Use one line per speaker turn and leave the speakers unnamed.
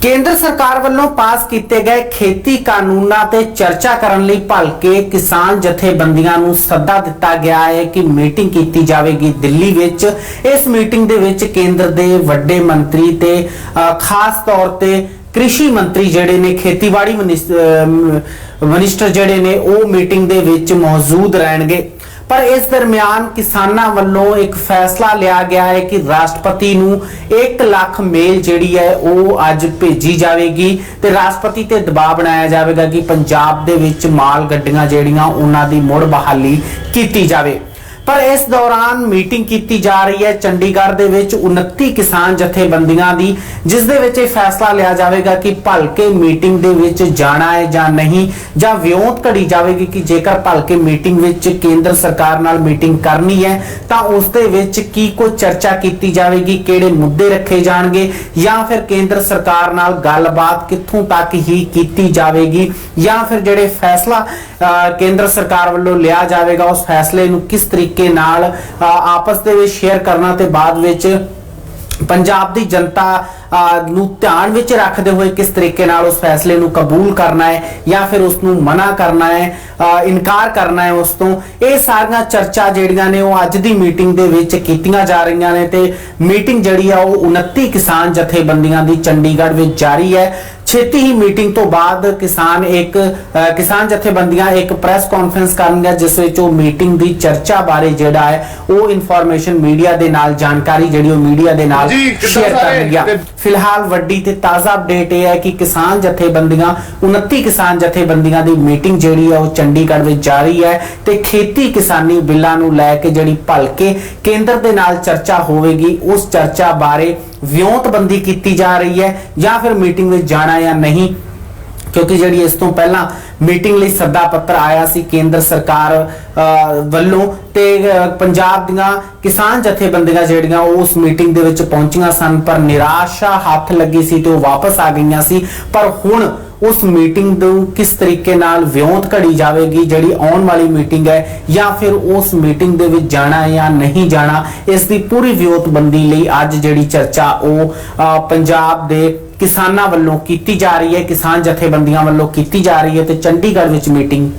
ਕੇਂਦਰ ਸਰਕਾਰ ਵੱਲੋਂ ਪਾਸ ਕੀਤੇ ਗਏ ਖੇਤੀ ਕਾਨੂੰਨਾਂ ਤੇ ਚਰਚਾ ਕਰਨ ਲਈ ਭਲਕੇ ਕਿਸਾਨ ਜਥੇਬੰਦੀਆਂ ਨੂੰ ਸੱਦਾ ਦਿੱਤਾ ਗਿਆ ਹੈ ਕਿ ਮੀਟਿੰਗ ਕੀਤੀ ਜਾਵੇਗੀ ਦਿੱਲੀ ਵਿੱਚ। ਇਸ ਮੀਟਿੰਗ ਦੇ ਵਿੱਚ ਕੇਂਦਰ ਦੇ ਵੱਡੇ ਮੰਤਰੀ ਤੇ ਖਾਸ ਤੌਰ ਤੇ ਕ੍ਰਿਸ਼ੀ ਮੰਤਰੀ ਜਿਹੜੇ ਨੇ, ਖੇਤੀਬਾੜੀ ਮਨਿਸ- ਮਨਿਸਟਰ ਜਿਹੜੇ ਨੇ, ਉਹ ਮੀਟਿੰਗ ਦੇ ਵਿੱਚ ਮੌਜੂਦ ਰਹਿਣਗੇ। ਪਰ ਇਸ ਦਰਮਿਆਨ ਕਿਸਾਨਾਂ ਵੱਲੋਂ ਇੱਕ ਫੈਸਲਾ ਲਿਆ ਗਿਆ ਹੈ ਕਿ ਰਾਸ਼ਟਰਪਤੀ ਨੂੰ 1 ਲੱਖ ਮੇਲ ਜਿਹੜੀ ਹੈ ਉਹ ਅੱਜ ਭੇਜੀ ਜਾਵੇਗੀ ਤੇ ਰਾਸ਼ਟਰਪਤੀ ਤੇ ਦਬਾਅ ਬਣਾਇਆ ਜਾਵੇਗਾ ਕਿ ਪੰਜਾਬ ਦੇ ਵਿੱਚ ਮਾਲ ਗੱਡੀਆਂ ਜਿਹੜੀਆਂ ਉਹਨਾਂ ਦੀ ਮੁੜ ਬਹਾਲੀ ਕੀਤੀ ਜਾਵੇ। ਪਰ ਇਸ ਦੌਰਾਨ ਮੀਟਿੰਗ ਕੀਤੀ ਜਾ ਰਹੀ ਹੈ ਚੰਡੀਗੜ੍ਹ ਦੇ ਵਿੱਚ 29 ਕਿਸਾਨ ਜਥੇਬੰਦੀਆਂ ਦੀ ਜਿਸ ਦੇ ਵਿੱਚ ਇਹ ਫੈਸਲਾ ਲਿਆ ਜਾਵੇਗਾ ਕਿ ਭਲਕੇ ਮੀਟਿੰਗ ਦੇ ਵਿੱਚ ਜਾਣਾ ਹੈ ਜਾਂ ਨਹੀਂ ਜਾਂ ਵਿਉਂਤ ਘੜੀ ਜਾਵੇਗੀ ਕਿ ਜੇਕਰ ਭਲਕੇ ਮੀਟਿੰਗ ਵਿੱਚ ਕੇਂਦਰ ਸਰਕਾਰ ਨਾਲ ਮੀਟਿੰਗ ਕਰਨੀ ਹੈ ਤਾਂ ਉਸ ਦੇ ਵਿੱਚ ਕੀ ਕੋਈ ਚਰਚਾ ਕੀਤੀ ਜਾਵੇਗੀ ਕਿਹੜੇ ਮੁੱਦੇ ਰੱਖੇ ਜਾਣਗੇ ਜਾਂ ਫਿਰ ਕੇਂਦਰ ਸਰਕਾਰ ਨਾਲ ਗੱਲਬਾਤ ਕਿੱਥੋਂ ਤੱਕ ਹੀ ਕੀਤੀ ਜਾਵੇਗੀ ਜਾਂ ਫਿਰ ਜਿਹੜੇ ਫੈਸਲਾ ਅ, ਕੇਂਦਰ ਸਰਕਾਰ ਵੱਲੋਂ ਲਿਆ ਜਾਵੇਗਾ ਉਸ ਫੈਸਲੇ ਨੂੰ ਕਿਸ ਤਰੀਕੇ ਨਾਲ ਅ, ਆਪਸ ਦੇ ਵਿੱਚ ਸ਼ੇਅਰ ਕਰਨਾ ਤੇ ਬਾਅਦ ਵਿੱਚ ਪੰਜਾਬ ਦੀ ਜਨਤਾ ਨੂੰ ਧਿਆਨ ਵਿੱਚ ਰੱਖਦੇ ਹੋਏ ਕਿਸ ਤਰੀਕੇ ਨਾਲ ਉਸ ਫੈਸਲੇ ਨੂੰ ਕਬੂਲ ਕਰਨਾ ਹੈ ਜਾਂ ਫਿਰ ਉਸ ਨੂੰ ਮਨਾ ਕਰਨਾ ਹੈ ਇਨਕਾਰ ਕਰਨਾ ਹੈ ਉਸ ਤੋਂ ਇਹ ਸਾਰੀਆਂ ਚਰਚਾ ਜਿਹੜੀਆਂ ਨੇ ਉਹ ਅੱਜ ਦੀ ਮੀਟਿੰਗ ਦੇ ਵਿੱਚ ਕੀਤੀਆਂ ਜਾ ਰਹੀਆਂ ਨੇ ਤੇ ਮੀਟਿੰਗ ਜਿਹੜੀ ਆ ਉਹ 29 ਕਿਸਾਨ ਜਥੇਬੰਦੀਆਂ ਦੀ ਚੰਡੀਗੜ੍ਹ ਵਿੱਚ ਜਾਰੀ ਹੈ ਛੇਤੀ ਹੀ ਮੀਟਿੰਗ ਤੋਂ ਬਾਅਦ ਕਿਸਾਨ ਇੱਕ ਕਿਸਾਨ ਜਥੇਬੰਦੀਆਂ ਇੱਕ ਪ੍ਰੈਸ ਕਾਨਫਰੰਸ ਕਰਨਗੇ ਜਿਸ ਵਿੱਚ ਉਹ ਮੀਟਿੰਗ ਦੀ ਚਰਚਾ ਬਾਰੇ ਜਿਹੜਾ ਹੈ ਉਹ ਇਨਫੋਰਮੇਸ਼ਨ ਮੀਡੀਆ ਦੇ ਨਾਲ ਜਾਣਕਾਰੀ ਜਿਹੜੀ ਉਹ ਮੀਡੀਆ ਦੇ ਨਾਲ ਸ਼ੇਅਰ
ਸਾਰੇ?
ਫਿਲਹਾਲ ਵੱਡੀ ਤੇ ਤਾਜ਼ਾ ਅਪਡੇਟ ਇਹ ਹੈ ਕਿ ਕਿਸਾਨ ਜਥੇਬੰਦੀਆਂ 29 ਕਿਸਾਨ ਜਥੇਬੰਦੀਆਂ ਦੀ ਮੀਟਿੰਗ ਜਿਹੜੀ ਹੈ ਉਹ ਚੰਡੀਗੜ੍ਹ ਵਿੱਚ ਜਾਰੀ ਹੈ ਤੇ ਖੇਤੀ ਕਿਸਾਨੀ ਬਿੱਲਾਂ ਨੂੰ ਲੈ ਕੇ ਜਿਹੜੀ ਭਲਕੇ ਕੇਂਦਰ ਦੇ ਨਾਲ ਚਰਚਾ ਹੋਵੇਗੀ, ਉਸ ਚਰਚਾ ਬਾਰੇ ਵਿਉਂਤਬੰਦੀ ਕੀਤੀ ਜਾ ਰਹੀ ਹੈ ਜਾਂ ਫਿਰ ਮੀਟਿੰਗ ਵਿੱਚ ਜਾਣਾ ਜਾਂ ਨਹੀਂ ਕਿਉਂਕਿ ਜਿਹੜੀ ਇਸ ਤੋਂ ਪਹਿਲਾਂ ਮੀਟਿੰਗ ਲਈ ਸੱਦਾ ਪੱਤਰ ਆਇਆ ਸੀ ਕੇਂਦਰ ਸਰਕਾਰ ਵੱਲੋਂ ਤੇ ਪੰਜਾਬ ਦੀਆਂ ਕਿਸਾਨ ਜਥੇਬੰਦੀਆਂ ਜਿਹੜੀਆਂ ਉਸ ਮੀਟਿੰਗ ਦੇ ਵਿੱਚ ਪਹੁੰਚੀਆਂ ਸਨ, ਪਰ ਨਿਰਾਸ਼ਾ ਹੱਥ ਲੱਗੀ ਸੀ ਤੇ ਉਹ ਵਾਪਸ ਆ ਗਈਆਂ ਸੀ। ਪਰ ਹੁਣ ਉਸ ਮੀਟਿੰਗ ਨੂੰ ਕਿਸ ਤਰੀਕੇ ਨਾਲ ਵਿਉਂਤ ਘੜੀ ਜਾਵੇਗੀ, ਜਿਹੜੀ ਆਉਣ ਵਾਲੀ ਮੀਟਿੰਗ ਹੈ, ਜਾਂ ਫਿਰ ਉਸ ਮੀਟਿੰਗ ਦੇ ਵਿੱਚ ਜਾਣਾ ਜਾਂ ਨਹੀਂ ਜਾਣਾ, ਇਸ ਦੀ ਪੂਰੀ ਵਿਉਂਤਬੰਦੀ ਲਈ ਅੱਜ ਜਿਹੜੀ ਚਰਚਾ ਉਹ ਪੰਜਾਬ ਦੇ ਕਿਸਾਨਾਂ ਵੱਲੋਂ ਕੀਤੀ ਜਾ ਰਹੀ ਹੈ, ਕਿਸਾਨ ਜਥੇਬੰਦੀਆਂ ਵੱਲੋਂ ਕੀਤੀ ਜਾ ਰਹੀ ਹੈ ਤੇ ਚੰਡੀਗੜ੍ਹ ਵਿੱਚ ਮੀਟਿੰਗ